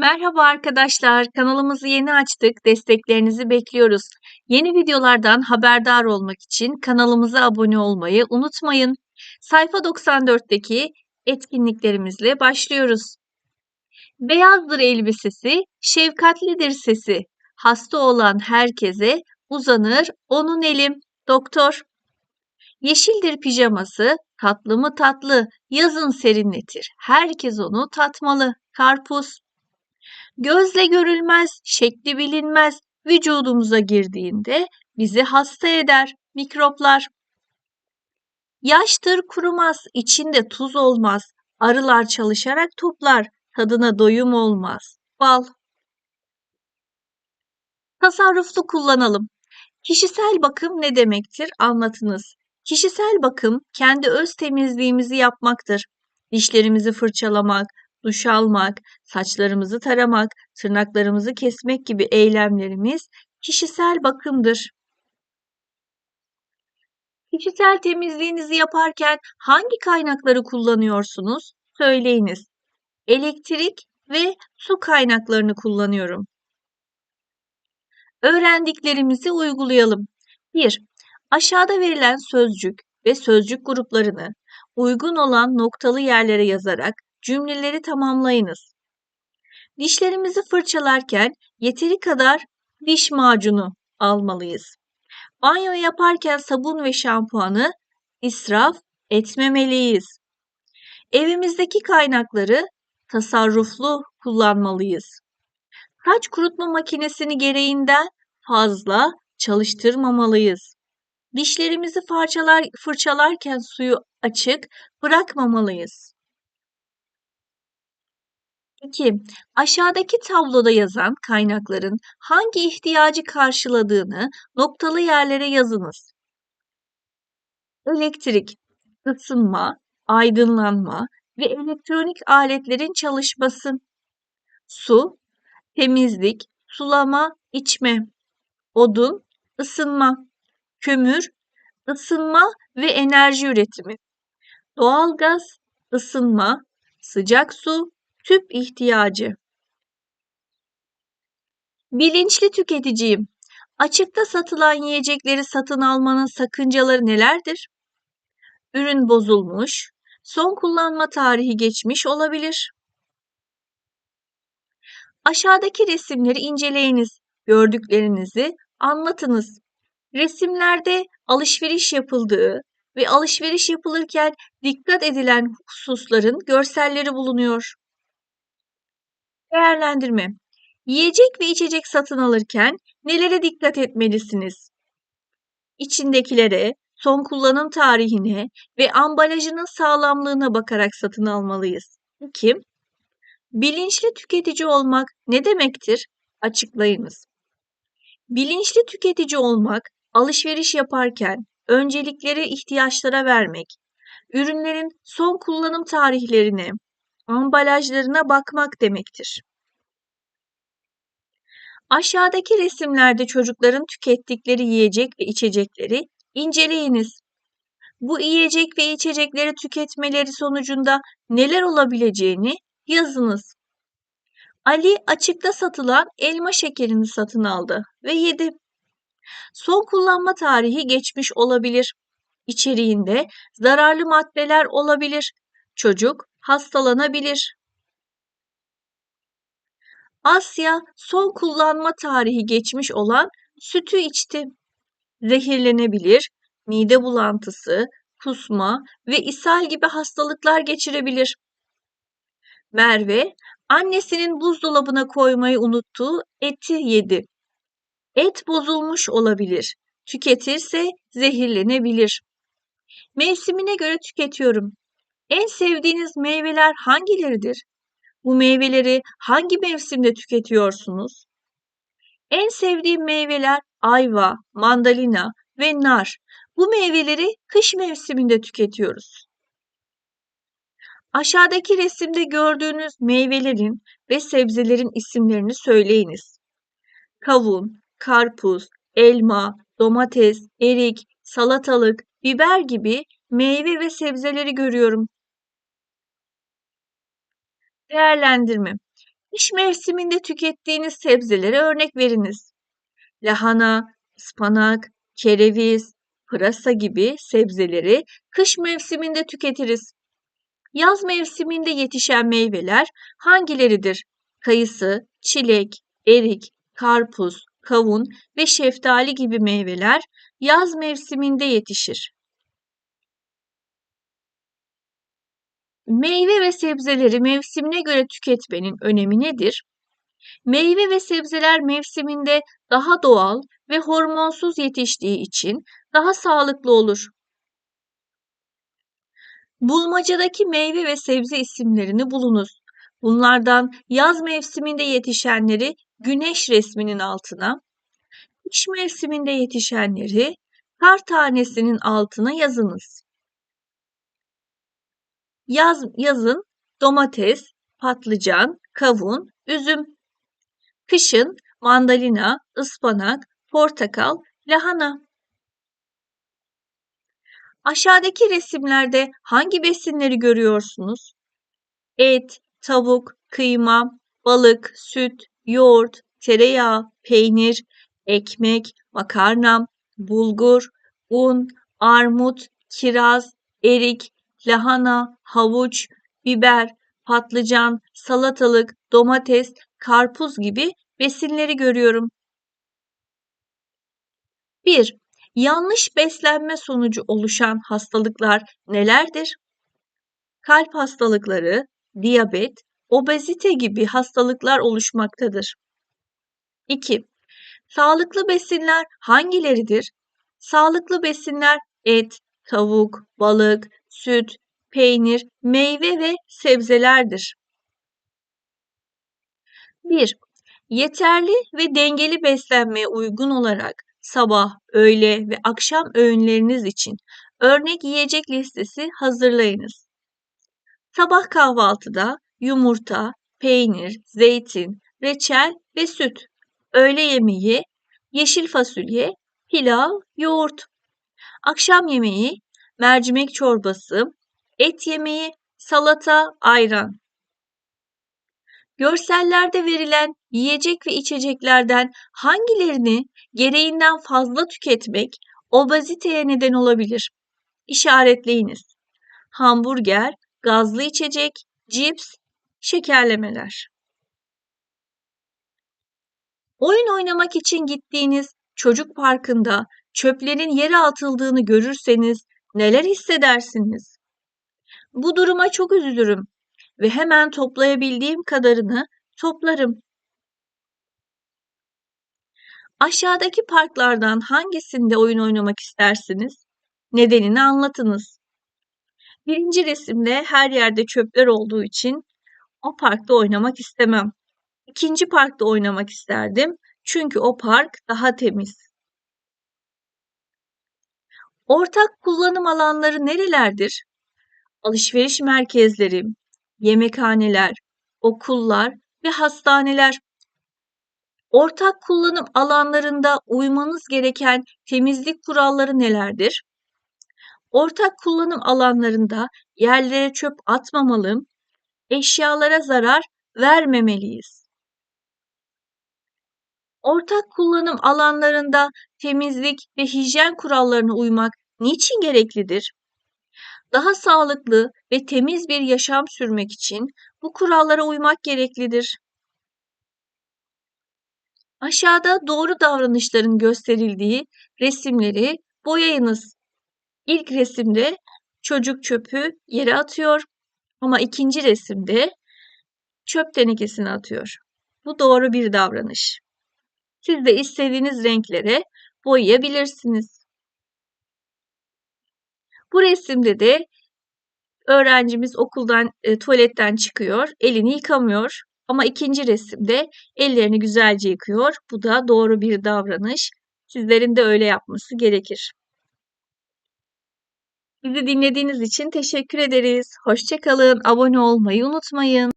Merhaba arkadaşlar, kanalımızı yeni açtık. Desteklerinizi bekliyoruz. Yeni videolardan haberdar olmak için kanalımıza abone olmayı unutmayın. Sayfa 94'teki etkinliklerimizle başlıyoruz. Beyazdır elbisesi, şefkatlidir sesi. Hasta olan herkese uzanır onun elim. Doktor. Yeşildir pijaması, tatlı mı tatlı, yazın serinletir. Herkes onu tatmalı. Karpuz. Gözle görülmez, şekli bilinmez, vücudumuza girdiğinde bizi hasta eder mikroplar. Yaştır kurumaz, içinde tuz olmaz. Arılar çalışarak toplar, tadına doyum olmaz. Bal. Tasarruflu kullanalım. Kişisel bakım ne demektir? Anlatınız. Kişisel bakım kendi öz temizliğimizi yapmaktır. Dişlerimizi fırçalamak, duş almak, saçlarımızı taramak, tırnaklarımızı kesmek gibi eylemlerimiz kişisel bakımdır. Kişisel temizliğinizi yaparken hangi kaynakları kullanıyorsunuz? Söyleyiniz. Elektrik ve su kaynaklarını kullanıyorum. Öğrendiklerimizi uygulayalım. 1. Aşağıda verilen sözcük ve sözcük gruplarını uygun olan noktalı yerlere yazarak Cümleleri tamamlayınız. Dişlerimizi fırçalarken yeteri kadar diş macunu almalıyız. Banyo yaparken sabun ve şampuanı israf etmemeliyiz. Evimizdeki kaynakları tasarruflu kullanmalıyız. Saç kurutma makinesini gereğinden fazla çalıştırmamalıyız. Dişlerimizi fırçalar, fırçalarken suyu açık bırakmamalıyız. 2. Aşağıdaki tabloda yazan kaynakların hangi ihtiyacı karşıladığını noktalı yerlere yazınız. Elektrik, ısınma, aydınlanma ve elektronik aletlerin çalışması. Su, temizlik, sulama, içme. Odun, ısınma. Kömür, ısınma ve enerji üretimi. Doğalgaz, ısınma, sıcak su, Tüp ihtiyacı. Bilinçli tüketiciyim. Açıkta satılan yiyecekleri satın almanın sakıncaları nelerdir? Ürün bozulmuş, son kullanma tarihi geçmiş olabilir. Aşağıdaki resimleri inceleyiniz. Gördüklerinizi anlatınız. Resimlerde alışveriş yapıldığı ve alışveriş yapılırken dikkat edilen hususların görselleri bulunuyor. Değerlendirme. Yiyecek ve içecek satın alırken nelere dikkat etmelisiniz? İçindekilere, son kullanım tarihine ve ambalajının sağlamlığına bakarak satın almalıyız. 2. Bilinçli tüketici olmak ne demektir? Açıklayınız. Bilinçli tüketici olmak, alışveriş yaparken öncelikleri ihtiyaçlara vermek, ürünlerin son kullanım tarihlerine, ambalajlarına bakmak demektir. Aşağıdaki resimlerde çocukların tükettikleri yiyecek ve içecekleri inceleyiniz. Bu yiyecek ve içecekleri tüketmeleri sonucunda neler olabileceğini yazınız. Ali açıkta satılan elma şekerini satın aldı ve yedi. Son kullanma tarihi geçmiş olabilir. İçeriğinde zararlı maddeler olabilir. Çocuk hastalanabilir. Asya son kullanma tarihi geçmiş olan sütü içti. Zehirlenebilir, mide bulantısı, kusma ve ishal gibi hastalıklar geçirebilir. Merve, annesinin buzdolabına koymayı unuttuğu eti yedi. Et bozulmuş olabilir. Tüketirse zehirlenebilir. Mevsimine göre tüketiyorum. En sevdiğiniz meyveler hangileridir? Bu meyveleri hangi mevsimde tüketiyorsunuz? En sevdiğim meyveler ayva, mandalina ve nar. Bu meyveleri kış mevsiminde tüketiyoruz. Aşağıdaki resimde gördüğünüz meyvelerin ve sebzelerin isimlerini söyleyiniz. Kavun, karpuz, elma, domates, erik, salatalık, biber gibi meyve ve sebzeleri görüyorum. Değerlendirme. Kış mevsiminde tükettiğiniz sebzelere örnek veriniz. Lahana, ıspanak, kereviz, pırasa gibi sebzeleri kış mevsiminde tüketiriz. Yaz mevsiminde yetişen meyveler hangileridir? Kayısı, çilek, erik, karpuz, kavun ve şeftali gibi meyveler yaz mevsiminde yetişir. Meyve ve sebzeleri mevsimine göre tüketmenin önemi nedir? Meyve ve sebzeler mevsiminde daha doğal ve hormonsuz yetiştiği için daha sağlıklı olur. Bulmacadaki meyve ve sebze isimlerini bulunuz. Bunlardan yaz mevsiminde yetişenleri güneş resminin altına, kış mevsiminde yetişenleri kar tanesinin altına yazınız. Yaz, yazın domates, patlıcan, kavun, üzüm. Kışın mandalina, ıspanak, portakal, lahana. Aşağıdaki resimlerde hangi besinleri görüyorsunuz? Et, tavuk, kıyma, balık, süt, yoğurt, tereyağı, peynir, ekmek, makarna, bulgur, un, armut, kiraz, erik, lahana, havuç, biber, patlıcan, salatalık, domates, karpuz gibi besinleri görüyorum. 1. Yanlış beslenme sonucu oluşan hastalıklar nelerdir? Kalp hastalıkları, diyabet, obezite gibi hastalıklar oluşmaktadır. 2. Sağlıklı besinler hangileridir? Sağlıklı besinler et, tavuk, balık, süt, peynir, meyve ve sebzelerdir. 1. Yeterli ve dengeli beslenmeye uygun olarak sabah, öğle ve akşam öğünleriniz için örnek yiyecek listesi hazırlayınız. Sabah kahvaltıda yumurta, peynir, zeytin, reçel ve süt. Öğle yemeği yeşil fasulye, pilav, yoğurt. Akşam yemeği mercimek çorbası, et yemeği, salata, ayran. Görsellerde verilen yiyecek ve içeceklerden hangilerini gereğinden fazla tüketmek obeziteye neden olabilir? İşaretleyiniz. Hamburger, gazlı içecek, cips, şekerlemeler. Oyun oynamak için gittiğiniz çocuk parkında çöplerin yere atıldığını görürseniz neler hissedersiniz? Bu duruma çok üzülürüm ve hemen toplayabildiğim kadarını toplarım. Aşağıdaki parklardan hangisinde oyun oynamak istersiniz? Nedenini anlatınız. Birinci resimde her yerde çöpler olduğu için o parkta oynamak istemem. İkinci parkta oynamak isterdim. Çünkü o park daha temiz. Ortak kullanım alanları nerelerdir? Alışveriş merkezleri, yemekhaneler, okullar ve hastaneler. Ortak kullanım alanlarında uymanız gereken temizlik kuralları nelerdir? Ortak kullanım alanlarında yerlere çöp atmamalı, eşyalara zarar vermemeliyiz. Ortak kullanım alanlarında temizlik ve hijyen kurallarına uymak niçin gereklidir? Daha sağlıklı ve temiz bir yaşam sürmek için bu kurallara uymak gereklidir. Aşağıda doğru davranışların gösterildiği resimleri boyayınız. İlk resimde çocuk çöpü yere atıyor ama ikinci resimde çöp tenekesini atıyor. Bu doğru bir davranış. Siz de istediğiniz renklere boyayabilirsiniz. Bu resimde de öğrencimiz okuldan, e, tuvaletten çıkıyor, elini yıkamıyor. Ama ikinci resimde ellerini güzelce yıkıyor. Bu da doğru bir davranış. Sizlerin de öyle yapması gerekir. Bizi dinlediğiniz için teşekkür ederiz. Hoşçakalın. Abone olmayı unutmayın.